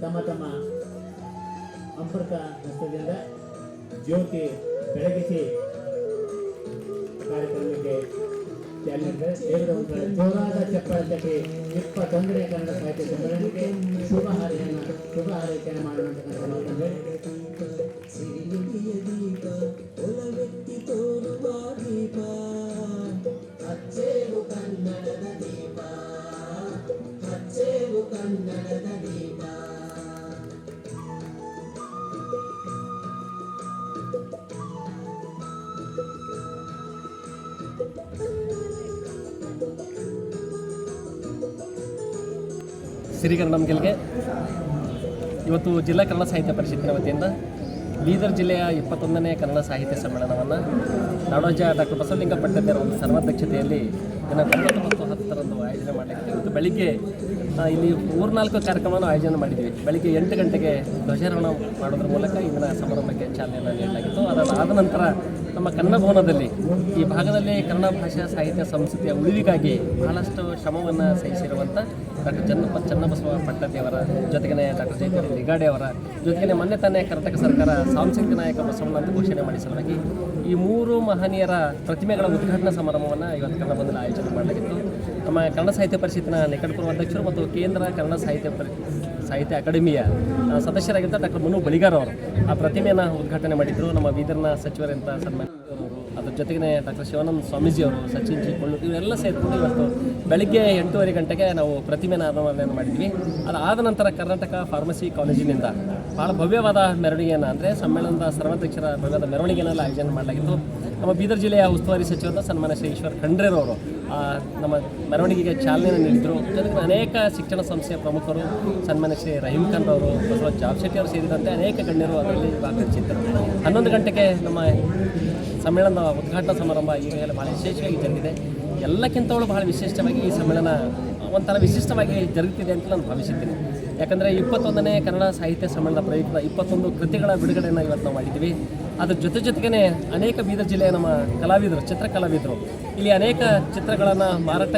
ತಮ್ಮ ತಮ್ಮ ಸಂಪರ್ಕ ಹಸ್ತದಿಂದ ಜ್ಯೋತಿ ಬೆಳಗಿಸಿ ಕಾರ್ಯಕ್ರಮಕ್ಕೆ ಜೋರಾದ ಚಪ್ಪಳ ತಟ್ಟಿ ಇಪ್ಪತ್ತೊಂದನೇ ಕನ್ನಡ ಸಾಹಿತ್ಯ ಸಮ್ಮೇಳನಕ್ಕೆ ಶುಭ ಹಾರೈಕೆಯನ್ನು ಶುಭ ಹಾರೈಕೆಯನ್ನು ಮಾಡುವಂತಹ ದೀಪ ದೀಪ ಕನ್ನಡದ ದೀಪ. ಸಿರಿಗನ್ನಡಂ ಗೆಲ್ಗೆ ಇವತ್ತು ಜಿಲ್ಲಾ ಕನ್ನಡ ಸಾಹಿತ್ಯ ಪರಿಷತ್ತಿನ ವತಿಯಿಂದ ಬೀದರ್ ಜಿಲ್ಲೆಯ ಇಪ್ಪತ್ತೊಂದನೇ ಕನ್ನಡ ಸಾಹಿತ್ಯ ಸಮ್ಮೇಳನವನ್ನು ನಾಡೋಜ ಡಾಕ್ಟರ್ ಬಸವಲಿಂಗ ಒಂದು ಸರ್ವಾಧ್ಯಕ್ಷತೆಯಲ್ಲಿ ದಿನಾಂಕ ಒಂಬತ್ತು ಹತ್ತರಂದು ಆಯೋಜನೆ ಮಾಡಲಾಗಿದೆ ಇವತ್ತು ಬೆಳಿಗ್ಗೆ ಇಲ್ಲಿ ಮೂರ್ನಾಲ್ಕು ಕಾರ್ಯಕ್ರಮವನ್ನು ಆಯೋಜನೆ ಮಾಡಿದ್ವಿ ಬೆಳಿಗ್ಗೆ ಎಂಟು ಗಂಟೆಗೆ ಧ್ವಜಾರೋಹಣ ಮಾಡೋದ್ರ ಮೂಲಕ ಇಂದಿನ ಸಮಾರಂಭಕ್ಕೆ ಚಾಲನೆಯನ್ನು ನೀಡಲಾಗಿತ್ತು. ಅದಾದ ನಂತರ ನಮ್ಮ ಕನ್ನಡ ಭವನದಲ್ಲಿ ಈ ಭಾಗದಲ್ಲಿ ಕನ್ನಡ ಭಾಷಾ ಸಾಹಿತ್ಯ ಸಂಸ್ಕೃತಿಯ ಉಳಿವಿಗಾಗಿ ಬಹಳಷ್ಟು ಶ್ರಮವನ್ನು ಸಹಿಸಿರುವಂಥ ಡಾಕ್ಟರ್ ಚನ್ನಪ್ಪ ಚನ್ನಬಸವ ಪಟ್ಟದೇವರ ಜೊತೆಗೆ ಡಾಕ್ಟರ್ ಜಯಕರಿ ಲಿಗಾಡೆ ಅವರ ಜೊತೆಗೆ ಮೊನ್ನೆ ತಾನೇ ಕರ್ನಾಟಕ ಸರ್ಕಾರ ಸಾಂಸ್ಕೃತಿಕ ನಾಯಕ ಬಸವಣ್ಣ ಘೋಷಣೆ ಮಾಡಿಸಲಾಗಿ ಈ ಮೂರು ಮಹನೀಯರ ಪ್ರತಿಮೆಗಳ ಉದ್ಘಾಟನಾ ಸಮಾರಂಭವನ್ನು ಇವತ್ತು ಕನ್ನಡ ಬಂದಲ್ಲಿ ಆಯೋಜನೆ ಮಾಡಲಾಗಿತ್ತು. ನಮ್ಮ ಕನ್ನಡ ಸಾಹಿತ್ಯ ಪರಿಷತ್ತಿನ ನಿಕಟಪೂರ್ವ ಅಧ್ಯಕ್ಷರು ಮತ್ತು ಕೇಂದ್ರ ಕನ್ನಡ ಸಾಹಿತ್ಯ ಪರಿ, ಸಾಹಿತ್ಯ ಅಕಾಡೆಮಿಯ ಸದಸ್ಯರಾಗಿದ್ದ ಡಾಕ್ಟರ್ ಮನು ಬಳಿಗಾರ್ ಅವರು ಆ ಪ್ರತಿಮೆಯನ್ನು ಉದ್ಘಾಟನೆ ಮಾಡಿದ್ರು. ನಮ್ಮ ಬೀದರ್ನ ಸಚಿವರಂತ ಸನ್ಮಾನ ಬಂದವರು ಜೊತೆಗೆ ಡಾಕ್ಟರ್ ಶಿವಾನಂದ ಸ್ವಾಮೀಜಿ ಅವರು, ಸಚಿನ್ ಜಿ ಕೊಳ್ಳು ಇವರೆಲ್ಲ ಸೇರಿಕೊಂಡು ಇವತ್ತು ಬೆಳಗ್ಗೆ ಎಂಟೂವರೆ ಗಂಟೆಗೆ ನಾವು ಪ್ರತಿಮೆನ ಅನಾವರಣೆಯನ್ನು ಮಾಡಿದ್ವಿ. ಅದಾದ ನಂತರ ಕರ್ನಾಟಕ ಫಾರ್ಮಸಿ ಕಾಲೇಜಿನಿಂದ ಭಾಳ ಭವ್ಯವಾದ ಮೆರವಣಿಗೆಯನ್ನು, ಅಂದರೆ ಸಮ್ಮೇಳನದ ಸರ್ವಾಧ್ಯಕ್ಷರ ಭವ್ಯವಾದ ಮೆರವಣಿಗೆಯನ್ನೆಲ್ಲ ಆಯೋಜನೆ ಮಾಡಲಾಗಿತ್ತು. ನಮ್ಮ ಬೀದರ್ ಜಿಲ್ಲೆಯ ಉಸ್ತುವಾರಿ ಸಚಿವರ ಸನ್ಮಾನ ಶ್ರೀ ಈಶ್ವರ್ ಖಂಡ್ರೆರವರು ನಮ್ಮ ಮೆರವಣಿಗೆಗೆ ಚಾಲನೆಯನ್ನು ನೀಡಿದರು. ಜೊತೆಗೆ ಅನೇಕ ಶಿಕ್ಷಣ ಸಂಸ್ಥೆಯ ಪ್ರಮುಖರು ಸನ್ಮಾನ ಶ್ರೀ ರಹೀಂ ಖಾನ್ ಅವರು ಬಸವರಾಜ್ ಜಾಬ್ ಶೆಟ್ಟಿ ಅವರು ಸೇರಿದಂತೆ ಅನೇಕ ಗಣ್ಯರು ಅದರಲ್ಲಿ ಭಾಗವಹಿಸಿದ್ದರು. ಹನ್ನೊಂದು ಗಂಟೆಗೆ ನಮ್ಮ ಸಮ್ಮೇಳನದ ಉದ್ಘಾಟನಾ ಸಮಾರಂಭ ಈಗಾಗಲೇ ಭಾಳ ವಿಶೇಷವಾಗಿ ಜರುಗಿದೆ. ಎಲ್ಲಕ್ಕಿಂತಲೂ ಬಹಳ ವಿಶಿಷ್ಟವಾಗಿ ಈ ಸಮ್ಮೇಳನ ಒಂಥರ ವಿಶಿಷ್ಟವಾಗಿ ಜರುಗುತ್ತಿದೆ ಅಂತ ನಾನು ಭಾವಿಸಿದ್ದೀನಿ ಯಾಕಂದರೆ ಇಪ್ಪತ್ತೊಂದನೇ ಕನ್ನಡ ಸಾಹಿತ್ಯ ಸಮ್ಮೇಳನ ಪ್ರಯುಕ್ತ ಇಪ್ಪತ್ತೊಂದು ಕೃತಿಗಳ ಬಿಡುಗಡೆಯನ್ನು ಇವತ್ತು ನಾವು ಮಾಡಿದ್ದೀವಿ. ಅದ್ರ ಜೊತೆ ಜೊತೆಗೇ ಅನೇಕ ಬೀದರ್ ಜಿಲ್ಲೆಯ ನಮ್ಮ ಕಲಾವಿದರು, ಚಿತ್ರಕಲಾವಿದರು, ಇಲ್ಲಿ ಅನೇಕ ಚಿತ್ರಗಳನ್ನು ಮಾರಾಟ